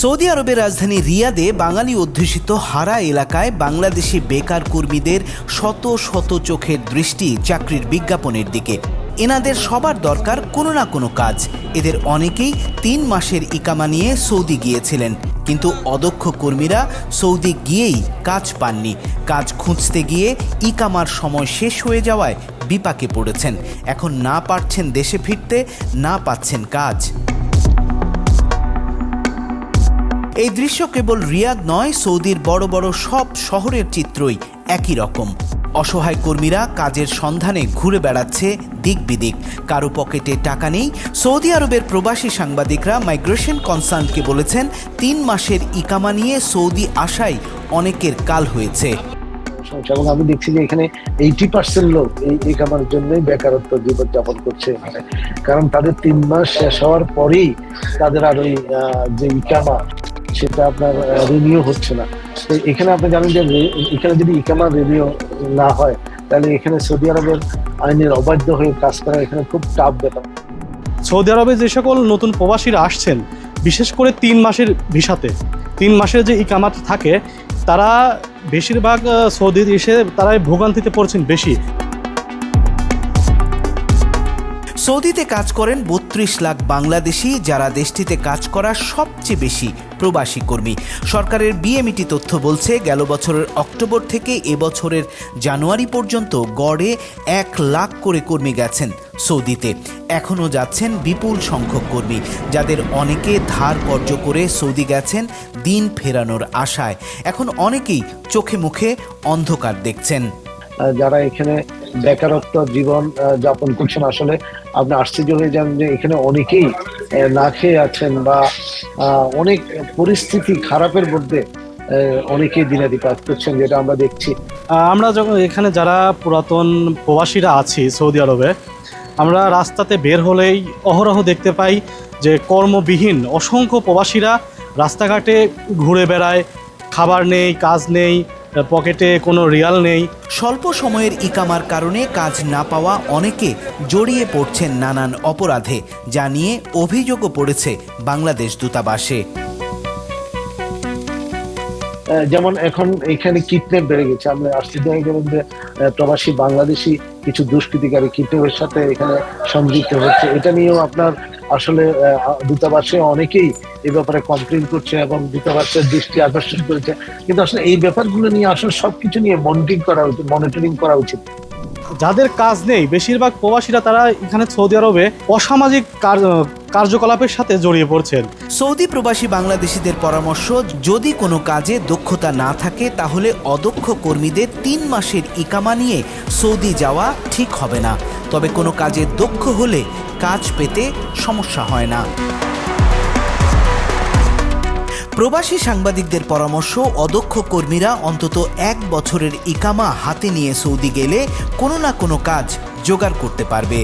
Saudi আরবের রাজধানী রিয়াদে বাঙালি অধ্যুষিত হারা এলাকায় বাংলাদেশি বেকার কর্মীদের শত শত চোখের দৃষ্টি চাকরির বিজ্ঞাপনের দিকে। এনাদের সবার দরকার কোনো না কোনো কাজ। এদের অনেকেই তিন মাসের ইকামা নিয়ে সৌদি গিয়েছিলেন। কিন্তু অদক্ষ কর্মীরা সৌদি গিয়েই কাজ পাননি। কাজ খুঁজতে গিয়ে ইকামার সময় শেষ হয়ে যাওয়ায় বিপাকে পড়েছেন। এখন না পারছেন দেশে ফিরতে, না পাচ্ছেন কাজ। এই দৃশ্য কেবল রিয়াদ নয়, সৌদির বড় বড় সব শহরের চিত্রই একই রকম। অসহায় কর্মীরা কাজের সন্ধানে ঘুরে বেড়াচ্ছে দিক বিদিক। কারও পকেটে টাকা নেই। সৌদি আরবের প্রবাসী সাংবাদিকরা মাইগ্রেশন কনসার্নকে বলেছেন, তিন মাসের ইকামা নিয়ে সৌদি আসায় অনেকের কাল হয়েছে। এবং আমি দেখছি যে এখানে এইটি পার্সেন্ট লোক এই এই কামার জন্যই বেকারত্ব জীবনযাপন করছে কারণ তাদের তিন মাস শেষ হওয়ার পরেই তাদের আর ওই যে ইকামা সেটা আপনার রিনিউ হচ্ছে না। তো এখানে আপনি জানেন যে এখানে যদি ইকামা রিনিউ না হয়, তাহলে এখানে সৌদি আরবের আইনের অবাধ্য হয়ে কাজ করা এখানে খুব টাফ ব্যাপার। সৌদি আরবে যে সকল নতুন প্রবাসীরা আসছেন, বিশেষ করে তিন মাসের ভিসাতে, তিন মাসের যে ইকামাত থাকে, তারা বেশিরভাগ সৌদি এসে তারাই ভোগান্তিতে পড়ছেন বেশি। সৌদিতে কাজ করেন বত্রিশ লাখ বাংলাদেশি যারা দেশটিতে কাজ করা সবচেয়ে বেশি প্রবাসী কর্মী। সরকারের বিএমইটি তথ্য বলছে, গেল বছরের অক্টোবর থেকে এবছরের জানুয়ারি পর্যন্ত গড়ে এক লাখ করে কর্মী গেছেন সৌদিতে। এখনও যাচ্ছেন বিপুল সংখ্যক কর্মী, যাদের অনেকে ধার কর্য করে সৌদি গেছেন দিন ফেরানোর আশায়। এখন অনেকেই চোখে মুখে অন্ধকার দেখছেন। যারা এখানে বেকারত্ব জীবন যাপন করছেন। আসলে আপনি আশ্চর্য হয়ে যান যে এখানে অনেকেই না খেয়ে আছেন বা অনেক পরিস্থিতি খারাপের মধ্যে অনেকেই দিনাতিপাত করছেন, যেটা আমরা দেখছি। আমরা যখন এখানে যারা পুরাতন প্রবাসীরা আছি সৌদি আরবে, আমরা রাস্তাতে বের হলেই অহরহ দেখতে পাই যে কর্মবিহীন অসংখ্য প্রবাসীরা রাস্তাঘাটে ঘুরে বেড়ায়, খাবার নেই, কাজ নেই পকেটে কোনো রিয়াল নেই। স্বল্প সময়ের ইকামার কারণে কাজ না পাওয়া অনেকে জড়িয়ে পড়ছেন নানান অপরাধে যা নিয়ে অভিযোগও পড়েছে বাংলাদেশ দূতাবাসে। যেমন এখন এখানে কিডন্যাপ বেড়ে গেছে। আমরা আশ্চর্য হয়ে গেলাম যে প্রবাসী বাংলাদেশি কিছু দুষ্কৃতিকারী কিডন্যাপের সাথে এখানে সংযুক্ত হচ্ছে। এটা নিয়েও আপনার আসলে দূতাবাসে অনেকেই এই ব্যাপারে কমপ্লেন করছে এবং দূতাবাসের দৃষ্টি আকর্ষণ করেছে। কিন্তু আসলে এই ব্যাপারগুলো নিয়ে আসলে সবকিছু নিয়ে মনিটরিং করা উচিত মনিটরিং করা উচিত। যাদের কাজ নেই, বেশিরভাগ প্রবাসীরা তারা এখানে সৌদি আরবে অসামাজিক কার্যকলাপের সাথে জড়িয়ে পড়ছেন। সৌদি প্রবাসী বাংলাদেশিদের পরামর্শ, যদি কোনো কাজে দক্ষতা না থাকে, তাহলে অদক্ষ কর্মীদের তিন মাসের ইকামা নিয়ে সৌদি যাওয়া ঠিক হবে না। তবে কোনো কাজে দক্ষ হলে কাজ পেতে সমস্যা হয় না। প্রবাসী সাংবাদিকদের পরামর্শ, অদক্ষ কর্মীরা অন্তত এক বছরের ইকামা হাতে নিয়ে সৌদি গেলে কোনো না কোনো কাজ জোগাড় করতে পারবে।